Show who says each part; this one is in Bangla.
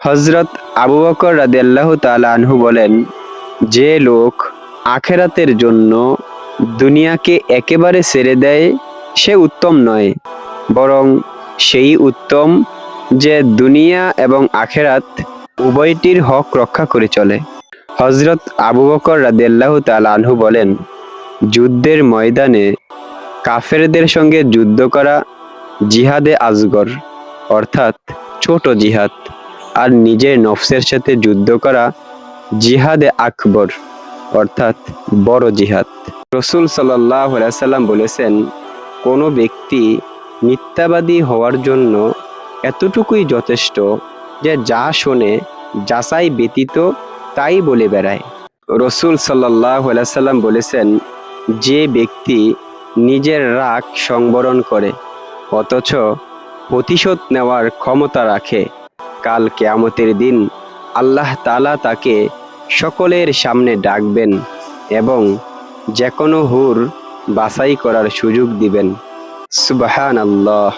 Speaker 1: হজরত আবু বকর রাদিয়াল্লাহু তাআলা আনহু বলেন, যে লোক আখেরাতের জন্য দুনিয়াকে একেবারে ছেড়ে দেয়, সে উত্তম নয়। বরং সেই উত্তম যে দুনিয়া এবং আখেরাত উভয়টির হক রক্ষা করে চলে। হজরত আবু বকর রাদিয়াল্লাহু তাআলা আনহু বলেন, যুদ্ধের ময়দানে কাফেরদের সঙ্গে যুদ্ধ করা জিহাদে আজগর, অর্থাৎ ছোট জিহাদ। আর নিজের নফসের সাথে যুদ্ধ করা জিহাদে আকবর, অর্থাৎ বড় জিহাদ। রসুল সাল্লাম বলেছেন, কোনো ব্যক্তি মিথ্যাবাদী হওয়ার জন্য এতটুকুই যথেষ্ট যে যা শোনে, যাচাই ব্যতীত তাই বলে বেড়ায়। রসুল সাল্লাম বলেছেন, যে ব্যক্তি নিজের রাগ সংবরণ করে, অথচ প্রতিশোধ নেওয়ার ক্ষমতা রাখে কাল কেয়ামতের দিন আল্লাহ তালা তাকে সকলের সামনে ডাকবেন এবং যে কোনো হুর বাছাই করার সুযোগ দিবেন। সুবাহান আল্লাহ